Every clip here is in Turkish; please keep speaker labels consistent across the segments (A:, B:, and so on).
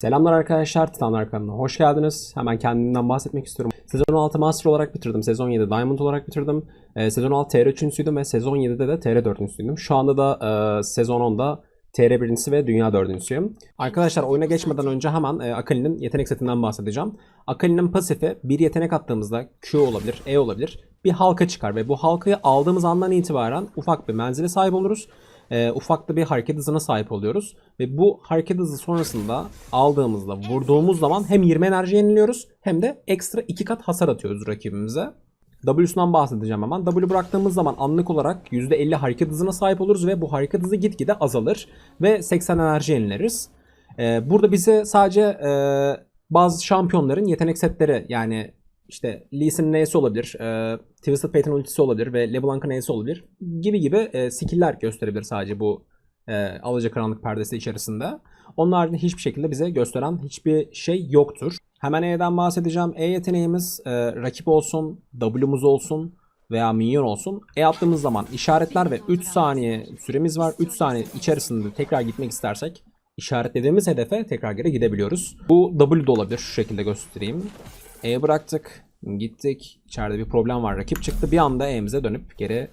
A: Selamlar arkadaşlar, Titanlar kanalına hoş geldiniz. Hemen kendimden bahsetmek istiyorum. Sezon 6 Master olarak bitirdim, sezon 7 Diamond olarak bitirdim. Ee, sezon 6 TR 3'üncüydüm ve sezon 7'de de TR 4'üncüydüm. Şu anda da e, sezon 10'da TR 1'incisi ve Dünya 4'üncüsüyüm. Arkadaşlar oyuna geçmeden önce hemen e, Akali'nin yetenek setinden bahsedeceğim. Akali'nin pasifi bir yetenek attığımızda Q olabilir, E olabilir. Bir halka çıkar ve bu halkayı aldığımız andan itibaren ufak bir menzile sahip oluruz e, ufak da bir hareket hızına sahip oluyoruz. Ve bu hareket hızı sonrasında aldığımızda vurduğumuz zaman hem 20 enerji yeniliyoruz hem de ekstra 2 kat hasar atıyoruz rakibimize. W'sundan bahsedeceğim hemen. W bıraktığımız zaman anlık olarak %50 hareket hızına sahip oluruz ve bu hareket hızı gitgide azalır ve 80 enerji yenileriz. Ee, burada bize sadece e, bazı şampiyonların yetenek setleri yani işte Lee N'si olabilir, e, Twisted Fate'in ultisi olabilir ve LeBlanc'ın N'si olabilir gibi gibi e, skill'ler gösterebilir sadece bu e, Alacakaranlık perdesi içerisinde. Onun haricinde hiçbir şekilde bize gösteren hiçbir şey yoktur. Hemen E'den bahsedeceğim. E yeteneğimiz e, rakip olsun, W'muz olsun veya minyon olsun. E attığımız zaman işaretler ve 3 saniye süremiz var. 3 saniye içerisinde tekrar gitmek istersek işaretlediğimiz hedefe tekrar geri gidebiliyoruz. Bu W da olabilir. Şu şekilde göstereyim. E bıraktık. Gittik. İçeride bir problem var. Rakip çıktı. Bir anda E'mize dönüp geri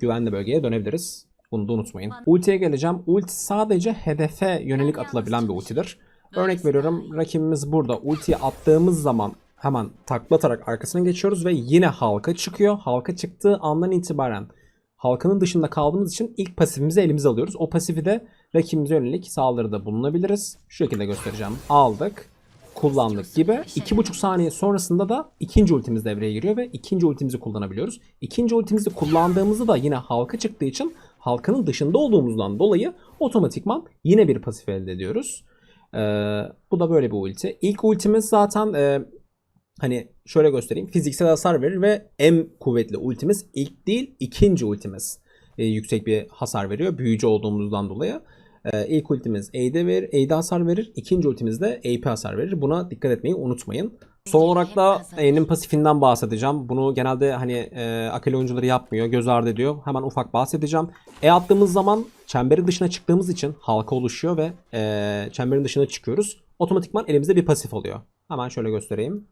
A: güvenli bölgeye dönebiliriz. Bunu da unutmayın. Ultiye geleceğim. Ulti sadece hedefe yönelik atılabilen bir ultidir. Örnek veriyorum. Rakibimiz burada. Ultiyi attığımız zaman hemen takla atarak arkasına geçiyoruz ve yine halka çıkıyor. Halka çıktığı andan itibaren halkanın dışında kaldığımız için ilk pasifimizi elimize alıyoruz. O pasifi de rakibimize yönelik saldırıda bulunabiliriz. Şu şekilde göstereceğim. Aldık kullandık gibi 2,5 saniye sonrasında da ikinci ultimiz devreye giriyor ve ikinci ultimizi kullanabiliyoruz. İkinci ultimizi kullandığımızda da yine halka çıktığı için halkanın dışında olduğumuzdan dolayı otomatikman yine bir pasif elde ediyoruz. Ee, bu da böyle bir ulti. İlk ultimiz zaten e, hani şöyle göstereyim fiziksel hasar verir ve en kuvvetli ultimiz ilk değil ikinci ultimiz e, yüksek bir hasar veriyor büyücü olduğumuzdan dolayı. Ee, ilk ultimiz E'de verir, E'de hasar verir. İkinci ultimiz de AP hasar verir. Buna dikkat etmeyi unutmayın. Son olarak da E'nin pasifinden bahsedeceğim. Bunu genelde hani e, akali oyuncuları yapmıyor, göz ardı ediyor. Hemen ufak bahsedeceğim. E attığımız zaman çemberin dışına çıktığımız için halka oluşuyor ve e, çemberin dışına çıkıyoruz. Otomatikman elimizde bir pasif oluyor. Hemen şöyle göstereyim.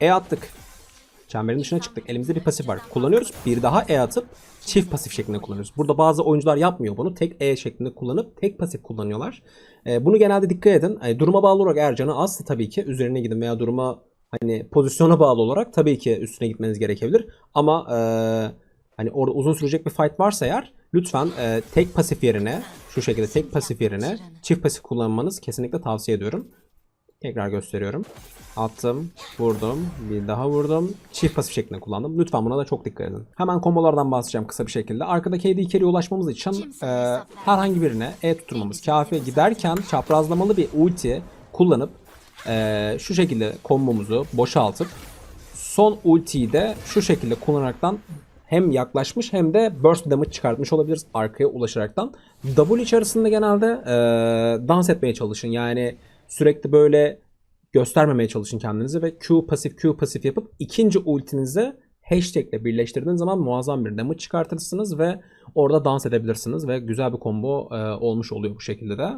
A: E attık. Çemberin dışına çıktık. Elimizde bir pasif var. Kullanıyoruz. Bir daha E atıp çift pasif şeklinde kullanıyoruz. Burada bazı oyuncular yapmıyor bunu. Tek E şeklinde kullanıp tek pasif kullanıyorlar. E, bunu genelde dikkat edin. E, duruma bağlı olarak eğer canı azsa tabii ki üzerine gidin veya duruma hani pozisyona bağlı olarak tabii ki üstüne gitmeniz gerekebilir. Ama e, hani orada uzun sürecek bir fight varsa eğer lütfen e, tek pasif yerine şu şekilde tek pasif yerine çift pasif kullanmanız kesinlikle tavsiye ediyorum. Tekrar gösteriyorum. Attım, vurdum, bir daha vurdum. Çift pasif şeklinde kullandım. Lütfen buna da çok dikkat edin. Hemen kombolardan bahsedeceğim kısa bir şekilde. Arkadaki AD carry'e ulaşmamız için e, herhangi birine E tutturmamız kafi. Giderken çaprazlamalı bir ulti kullanıp e, şu şekilde kombomuzu boşaltıp son ultiyi de şu şekilde kullanaraktan hem yaklaşmış hem de burst damage çıkartmış olabiliriz arkaya ulaşaraktan. W içerisinde genelde e, dans etmeye çalışın. Yani sürekli böyle göstermemeye çalışın kendinizi ve Q pasif Q pasif yapıp ikinci ultinizi hashtag ile birleştirdiğiniz zaman muazzam bir damage çıkartırsınız ve orada dans edebilirsiniz ve güzel bir combo e, olmuş oluyor bu şekilde de.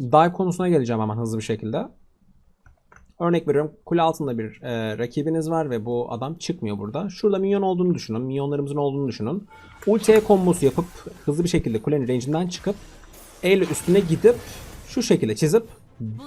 A: Dive konusuna geleceğim hemen hızlı bir şekilde. Örnek veriyorum kule altında bir e, rakibiniz var ve bu adam çıkmıyor burada. Şurada minyon olduğunu düşünün. Minyonlarımızın olduğunu düşünün. Ulti E kombosu yapıp hızlı bir şekilde kulenin range'inden çıkıp E ile üstüne gidip şu şekilde çizip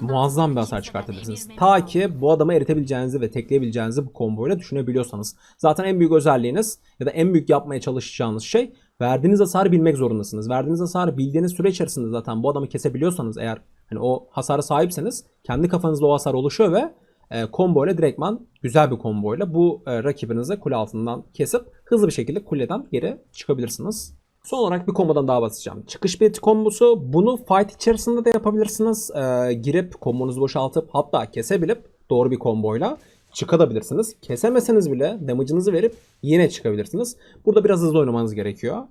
A: muazzam bir hasar çıkartabilirsiniz. Ta ki bu adamı eritebileceğinizi ve tekleyebileceğinizi bu komboyla düşünebiliyorsanız. Zaten en büyük özelliğiniz ya da en büyük yapmaya çalışacağınız şey verdiğiniz hasarı bilmek zorundasınız. Verdiğiniz hasarı bildiğiniz süre içerisinde zaten bu adamı kesebiliyorsanız eğer hani o hasara sahipseniz kendi kafanızda o hasar oluşuyor ve e, combo ile direktman güzel bir combo ile bu e, rakibinizi kule altından kesip hızlı bir şekilde kuleden geri çıkabilirsiniz. Son olarak bir kombodan daha basacağım. Çıkış beti kombosu. Bunu fight içerisinde de yapabilirsiniz. Ee, girip kombonuzu boşaltıp hatta kesebilip doğru bir komboyla çıkabilirsiniz. Kesemeseniz bile damage'ınızı verip yine çıkabilirsiniz. Burada biraz hızlı oynamanız gerekiyor.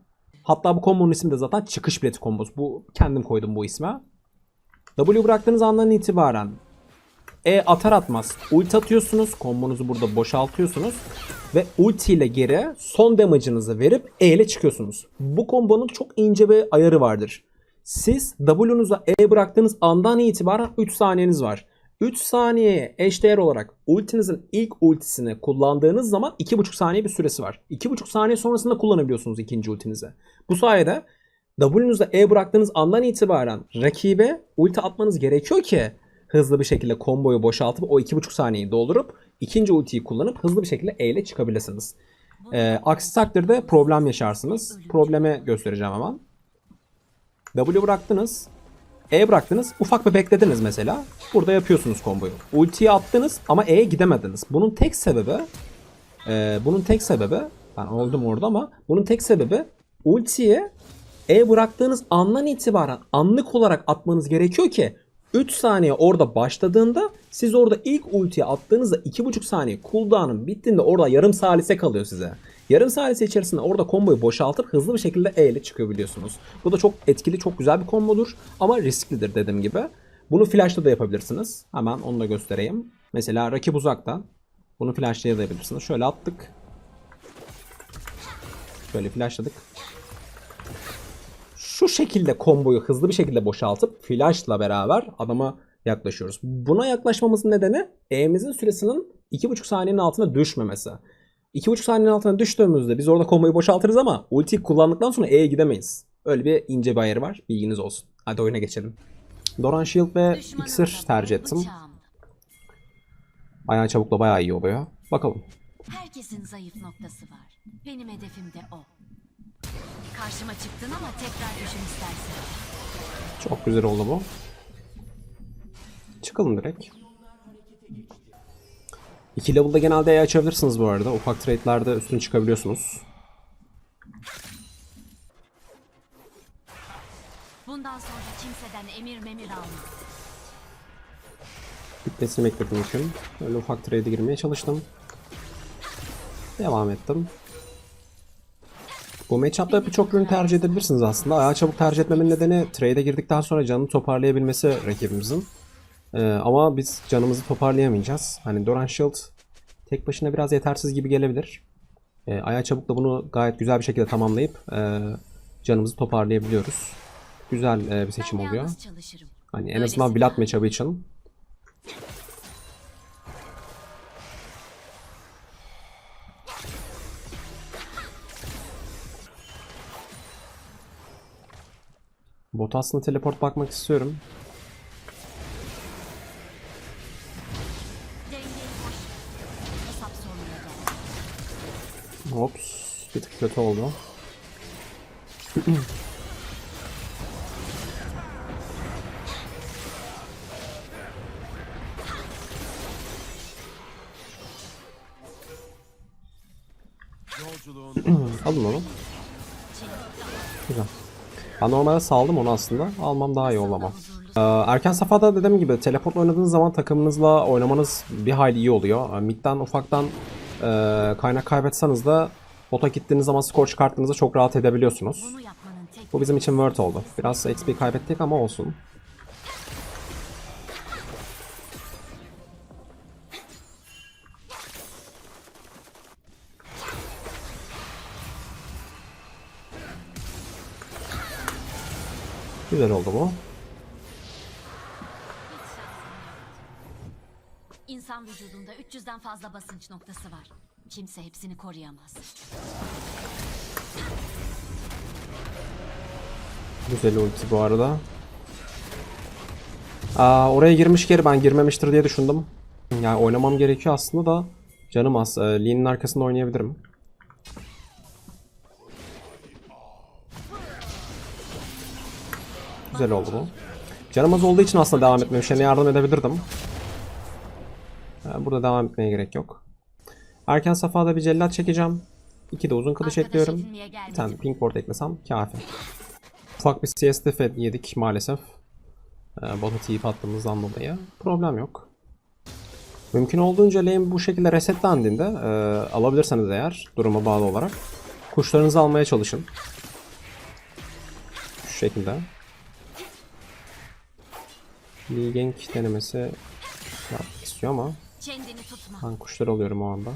A: Hatta bu kombonun ismi de zaten çıkış bileti kombosu. Bu kendim koydum bu isme. W bıraktığınız andan itibaren E atar atmaz ulti atıyorsunuz. Kombonuzu burada boşaltıyorsunuz. Ve ulti ile geri son damage'ınızı verip E ile çıkıyorsunuz. Bu kombonun çok ince bir ayarı vardır. Siz W'nuza E bıraktığınız andan itibaren 3 saniyeniz var. 3 saniyeye eşdeğer olarak ultinizin ilk ultisini kullandığınız zaman 2,5 saniye bir süresi var. 2,5 saniye sonrasında kullanabiliyorsunuz ikinci ultinizi. Bu sayede W'nuza E bıraktığınız andan itibaren rakibe ulti atmanız gerekiyor ki hızlı bir şekilde komboyu boşaltıp o 2,5 saniyeyi doldurup ikinci ultiyi kullanıp hızlı bir şekilde E ile çıkabilirsiniz. Ee, aksi takdirde problem yaşarsınız. Problemi göstereceğim hemen. W bıraktınız. E bıraktınız. Ufak bir beklediniz mesela. Burada yapıyorsunuz komboyu. Ultiyi attınız ama E'ye gidemediniz. Bunun tek sebebi e, bunun tek sebebi ben oldum orada ama bunun tek sebebi ultiye E bıraktığınız andan itibaren anlık olarak atmanız gerekiyor ki 3 saniye orada başladığında siz orada ilk ultiyi attığınızda 2,5 saniye cooldown'ın bittiğinde orada yarım salise kalıyor size. Yarım salise içerisinde orada komboyu boşaltıp hızlı bir şekilde E ile çıkabiliyorsunuz. Bu da çok etkili, çok güzel bir kombodur ama risklidir dediğim gibi. Bunu flash'ta da yapabilirsiniz. Hemen onu da göstereyim. Mesela rakip uzakta. Bunu flashlayabilirsiniz. Şöyle attık. Şöyle flashladık şu şekilde komboyu hızlı bir şekilde boşaltıp flashla beraber adama yaklaşıyoruz. Buna yaklaşmamızın nedeni E'mizin süresinin 2,5 saniyenin altına düşmemesi. 2,5 saniyenin altına düştüğümüzde biz orada komboyu boşaltırız ama ulti kullandıktan sonra E'ye gidemeyiz. Öyle bir ince bir ayarı var. Bilginiz olsun. Hadi oyuna geçelim. Doran Shield ve Iksir tercih ettim. Ayağı çabukla bayağı iyi oluyor. Bakalım.
B: Herkesin zayıf noktası var. Benim hedefim de o. Karşıma çıktın ama tekrar düşün istersen.
A: Çok güzel oldu bu. Çıkalım direkt. İki level'da genelde E açabilirsiniz bu arada. Ufak trade'lerde üstüne çıkabiliyorsunuz.
B: Bundan sonra kimseden emir memir alma.
A: Bitmesini bekledim için. Öyle ufak trade'e girmeye çalıştım. Devam ettim. Bu matchup'ta birçok ürün tercih edebilirsiniz aslında. Ayağı çabuk tercih etmemin nedeni trade'e girdikten sonra canını toparlayabilmesi rakibimizin. Ee, ama biz canımızı toparlayamayacağız. Hani Doran Shield tek başına biraz yetersiz gibi gelebilir. Ee, ayağı çabukla bunu gayet güzel bir şekilde tamamlayıp e, canımızı toparlayabiliyoruz. Güzel e, bir seçim oluyor. Hani en azından Vlad matchup'ı için Bot aslında teleport bakmak istiyorum. Ops. Bir tık kötü oldu. Ben normalde saldım onu aslında. Almam daha iyi oldu ama. Ee, erken safhada dediğim gibi teleport oynadığınız zaman takımınızla oynamanız bir hayli iyi oluyor. Ee, Mid'den ufaktan e, kaynak kaybetseniz de bota gittiğiniz zaman skor çıkarttığınızda çok rahat edebiliyorsunuz. Bu bizim için word oldu. Biraz XP kaybettik ama olsun. Güzel oldu bu.
B: İnsan vücudunda 300'den fazla basınç noktası var. Kimse hepsini koruyamaz.
A: Güzel ulti bu arada. Aa, oraya girmiş geri ben girmemiştir diye düşündüm. Yani oynamam gerekiyor aslında da canım az. Ee, Lee'nin arkasında oynayabilirim. Güzel oldu bu. Canım az olduğu için aslında devam etmemiş. Yani yardım edebilirdim. Ee, burada devam etmeye gerek yok. Erken safhada bir cellat çekeceğim. İki de uzun kılıç ekliyorum. Bir tane pink ward eklesem kafi. Ufak bir CS'de yedik maalesef. Ee, Bota TP attığımızdan dolayı. Problem yok. Mümkün olduğunca lane bu şekilde resetlendiğinde e, alabilirseniz eğer duruma bağlı olarak kuşlarınızı almaya çalışın. Şu şekilde. Lee denemesi yapmak istiyor ama ben kuşlar alıyorum o anda.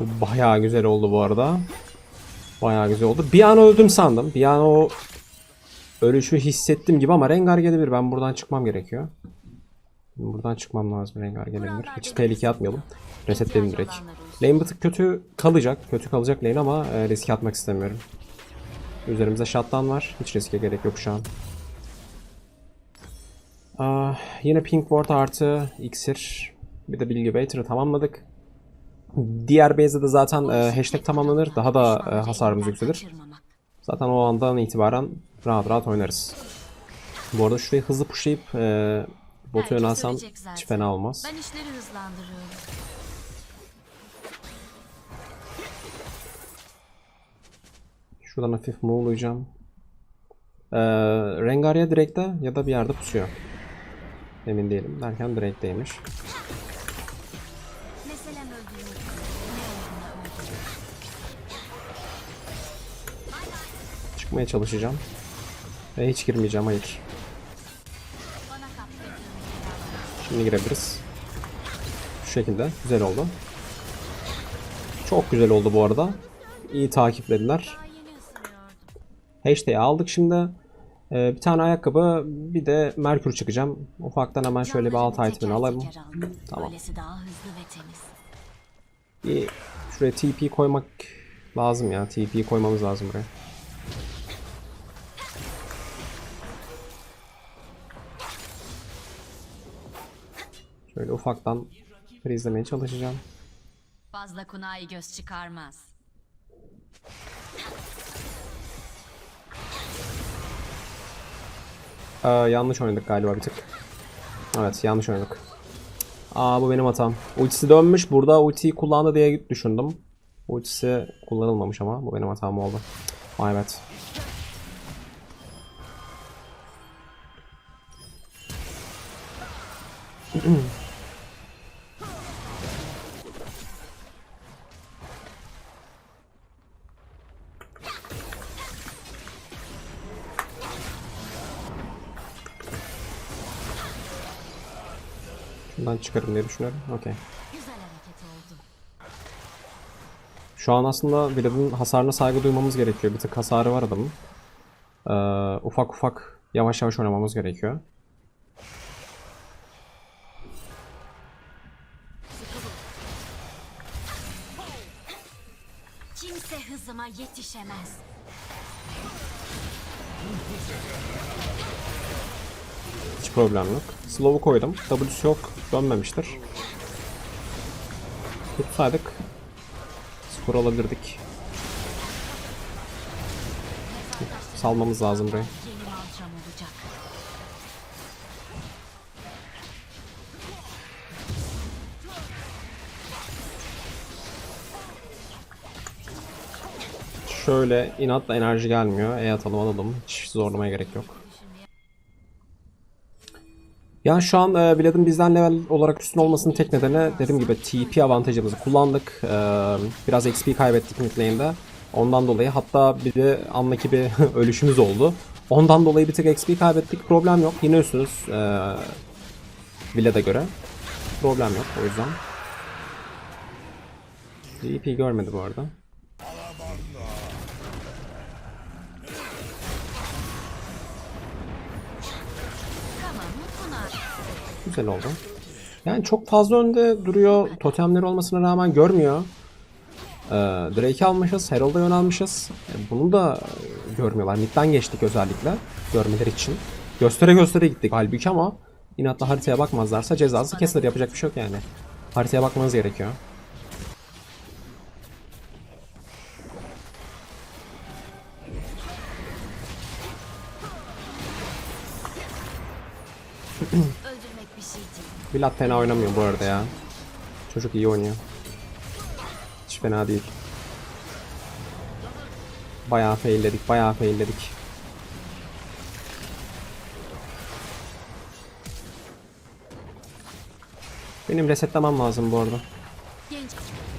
A: Bu bayağı güzel oldu bu arada. Bayağı güzel oldu. Bir an öldüm sandım. Bir an o ölüşü hissettim gibi ama Rengar gelebilir. Ben buradan çıkmam gerekiyor. Buradan çıkmam lazım Rengar gelebilir. Hiç tehlikeye atmayalım. Resetledim direkt. Lane bir tık kötü kalacak. Kötü kalacak lane ama e, riske atmak istemiyorum. Üzerimizde shutdown var. Hiç riske gerek yok şu an. Ah, yine Pink Ward artı iksir. Bir de Bilgi Baiter'ı tamamladık. Diğer base'de de zaten e, hashtag tamamlanır. Daha da e, hasarımız yükselir. Zaten o andan itibaren rahat rahat oynarız. Bu arada şurayı hızlı pushlayıp e, botu yönelsem hiç fena olmaz.
B: Ben işleri hızlandırıyorum.
A: Şuradan hafif move'layacağım. Ee, Rengar ya direkte ya da bir yerde pusuyor. Emin değilim. Derken direkteymiş. Çıkmaya çalışacağım. Ve hiç girmeyeceğim hayır. Şimdi girebiliriz. Şu şekilde. Güzel oldu. Çok güzel oldu bu arada. İyi takiplediler. Hashtag'i aldık şimdi. Ee, bir tane ayakkabı, bir de Merkür çıkacağım. Ufaktan hemen şöyle bir alt itemini alalım. Tamam. Bir şuraya TP koymak lazım ya. TP koymamız lazım buraya. Şöyle ufaktan izlemeye çalışacağım.
B: Fazla kunai göz çıkarmaz.
A: Ee, yanlış oynadık galiba bir tık. Evet yanlış oynadık. Aa bu benim hatam. Ultisi dönmüş. Burada ultiyi kullandı diye düşündüm. Ultisi kullanılmamış ama bu benim hatam oldu. Ay evet. Şundan çıkarım diye düşünüyorum. Okey. Şu an aslında Vlad'ın hasarına saygı duymamız gerekiyor. Bir tık hasarı var adamın. Ee, ufak ufak yavaş yavaş oynamamız gerekiyor.
B: Kimse hızıma yetişemez.
A: Hiç problem yok. Slow'u koydum. W'su yok. Dönmemiştir. Tutsaydık skor alabilirdik. Salmamız lazım burayı. Şöyle inatla enerji gelmiyor. E atalım alalım. Hiç zorlamaya gerek yok. Ya şu an e, Vlad'ın bizden level olarak üstün olmasının tek nedeni dediğim gibi TP avantajımızı kullandık. E, biraz XP kaybettik mid lane'de. Ondan dolayı hatta bir de anlaki bir ölüşümüz oldu. Ondan dolayı bir tık XP kaybettik. Problem yok. Yine üstünüz e, Vlad'a göre. Problem yok o yüzden. TP görmedi bu arada. Güzel oldu. Yani çok fazla önde duruyor. Totemleri olmasına rağmen görmüyor. Ee, Drake'i almışız. Herald'a yönelmişiz. E, bunu da görmüyorlar. Mid'den geçtik özellikle. Görmeleri için. Göstere göstere gittik halbuki ama inatla haritaya bakmazlarsa cezası kesilir. Yapacak bir şey yok yani. Haritaya bakmanız gerekiyor. Vlad fena oynamıyor bu arada ya. Çocuk iyi oynuyor. Hiç fena değil. Bayağı failledik, bayağı failledik. Benim resetlemem lazım bu arada.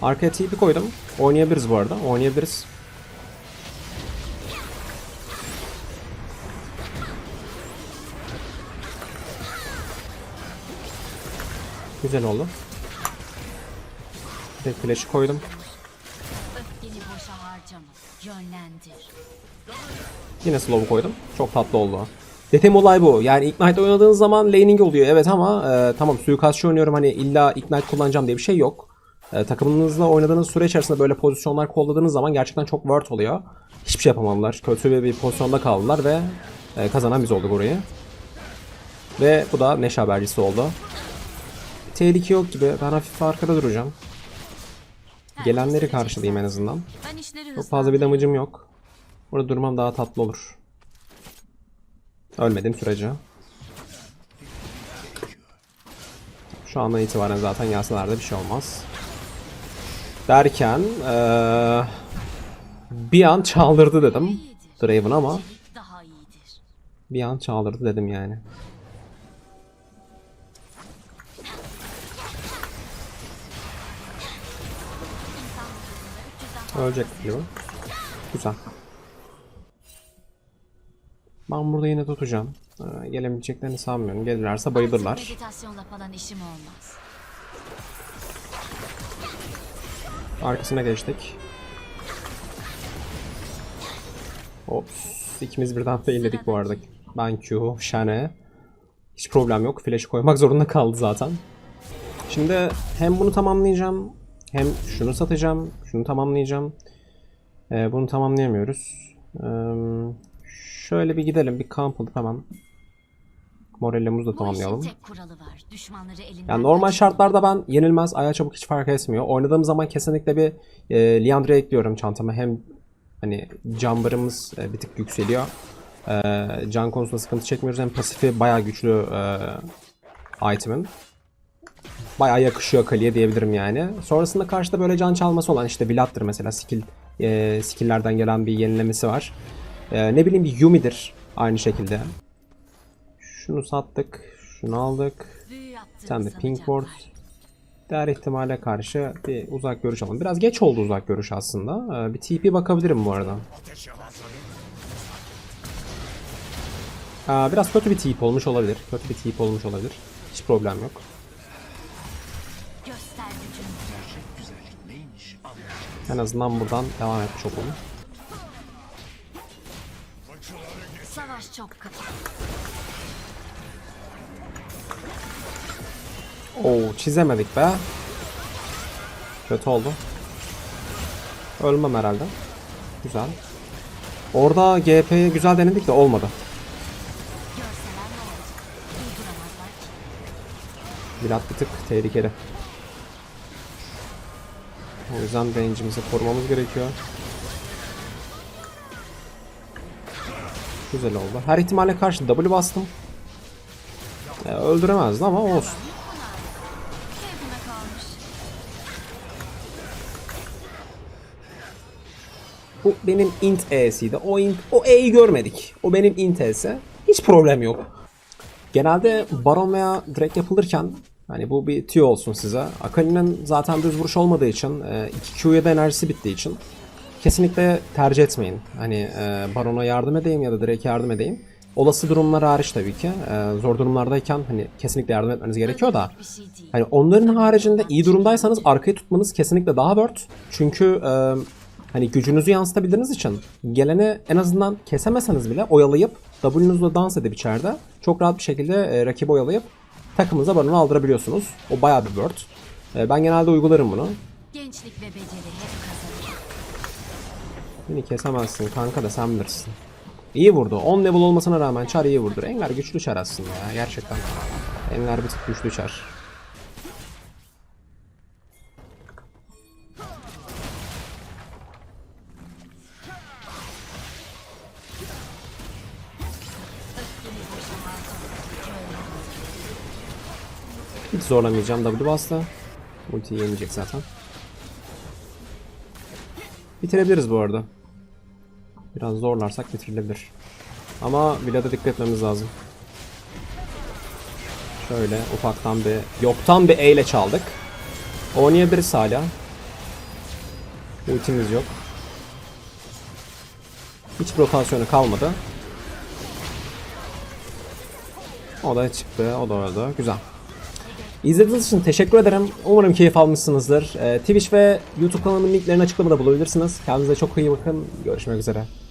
A: Arkaya TP koydum. Oynayabiliriz bu arada. Oynayabiliriz. Güzel oldu. Bir flash'ı koydum. Yine slow'u koydum. Çok tatlı oldu. Detem olay bu. Yani Ignite oynadığınız zaman laning oluyor evet ama e, tamam suikastçı oynuyorum hani illa Ignite kullanacağım diye bir şey yok. E, takımınızla oynadığınız süre içerisinde böyle pozisyonlar kolladığınız zaman gerçekten çok worth oluyor. Hiçbir şey yapamadılar. Kötü bir, bir pozisyonda kaldılar ve e, kazanan biz olduk orayı. Ve bu da neşe habercisi oldu. Tehlike yok gibi. Ben hafif arkada duracağım. Gelenleri karşılayayım en azından. Çok fazla bir damage'ım yok. Burada durmam daha tatlı olur. Ölmediğim sürece. Şu andan itibaren zaten de bir şey olmaz. Derken eee, bir an çaldırdı dedim Draven ama bir an çaldırdı dedim yani. Ölecek gibi. Güzel. Ben burada yine tutacağım. Ee, gelebileceklerini sanmıyorum. Gelirlerse bayılırlar.
B: Meditasyonla falan işim olmaz.
A: Arkasına geçtik. Ops. İkimiz birden failledik bu arada. Ben Q, Shane. Hiç problem yok. Flash koymak zorunda kaldı zaten. Şimdi hem bunu tamamlayacağım. Hem şunu satacağım. Şunu tamamlayacağım. Ee, bunu tamamlayamıyoruz. Ee, şöyle bir gidelim. Bir kamp alıp hemen. Morellamızı da tamamlayalım. Yani normal şartlarda ben yenilmez, aya çabuk hiç fark etmiyor. Oynadığım zaman kesinlikle bir e, Liandre ekliyorum çantama. Hem hani can barımız e, bir tık yükseliyor. E, can konusunda sıkıntı çekmiyoruz. Hem pasifi bayağı güçlü e, item'ın. Bayağı yakışıyor Kali'ye diyebilirim yani. Sonrasında karşıda böyle can çalması olan işte Vlad'dır mesela skill e, skill'lerden gelen bir yenilemesi var. E, ne bileyim bir Yumi'dir aynı şekilde. Şunu sattık. Şunu aldık.
B: Yaptığını
A: Sen de pink
B: sanacaklar.
A: ward. Diğer ihtimale karşı bir uzak görüş alalım. Biraz geç oldu uzak görüş aslında. Ee, bir TP bakabilirim bu arada. Aa, biraz kötü bir TP olmuş olabilir. Kötü bir TP olmuş olabilir. Hiç problem yok. En azından buradan devam etmiş olalım.
B: Savaş çok.
A: Oo çizemedik be. Kötü oldu. Ölmem herhalde. Güzel. Orada GP'ye güzel denedik de olmadı. Vlad bir tık tehlikeli. O yüzden range'imizi korumamız gerekiyor. Güzel oldu. Her ihtimale karşı W bastım. Ee, öldüremezdi ama olsun. Bu benim int E'siydi. O int, o E'yi görmedik. O benim int E'si. Hiç problem yok. Genelde Baron veya Drake yapılırken hani bu bir tüyo olsun size. Akali'nin zaten düz vuruş olmadığı için 2Q'ya da enerjisi bittiği için kesinlikle tercih etmeyin. Hani e, Baron'a yardım edeyim ya da Drake'e yardım edeyim. Olası durumlar hariç tabii ki. E, zor durumlardayken hani kesinlikle yardım etmeniz gerekiyor da. Hani onların haricinde iyi durumdaysanız arkayı tutmanız kesinlikle daha worth. Çünkü e, hani gücünüzü yansıtabildiğiniz için geleni en azından kesemeseniz bile oyalayıp W'nuzla dans edip içeride çok rahat bir şekilde e, rakibi oyalayıp takımınıza baronu aldırabiliyorsunuz. O bayağı bir worth. E, ben genelde uygularım bunu.
B: Gençlik ve beceri hep kazanır.
A: Beni kesemezsin kanka da sen bilirsin. İyi vurdu. 10 level olmasına rağmen Char iyi vurdu. Engar güçlü Char aslında ya gerçekten. Engar bir tık güçlü Char. Hiç zorlamayacağım. W bastı. Ultiyi yenecek zaten. Bitirebiliriz bu arada. Biraz zorlarsak bitirilebilir. Ama Vlad'a dikkat etmemiz lazım. Şöyle ufaktan bir yoktan bir E ile çaldık. Oynayabiliriz hala. Ultimiz yok. Hiç rotasyonu kalmadı. O da çıktı, o da öldü. Güzel. İzlediğiniz için teşekkür ederim. Umarım keyif almışsınızdır. Ee, Twitch ve YouTube kanalımın linklerini açıklamada bulabilirsiniz. Kendinize çok iyi bakın. Görüşmek üzere.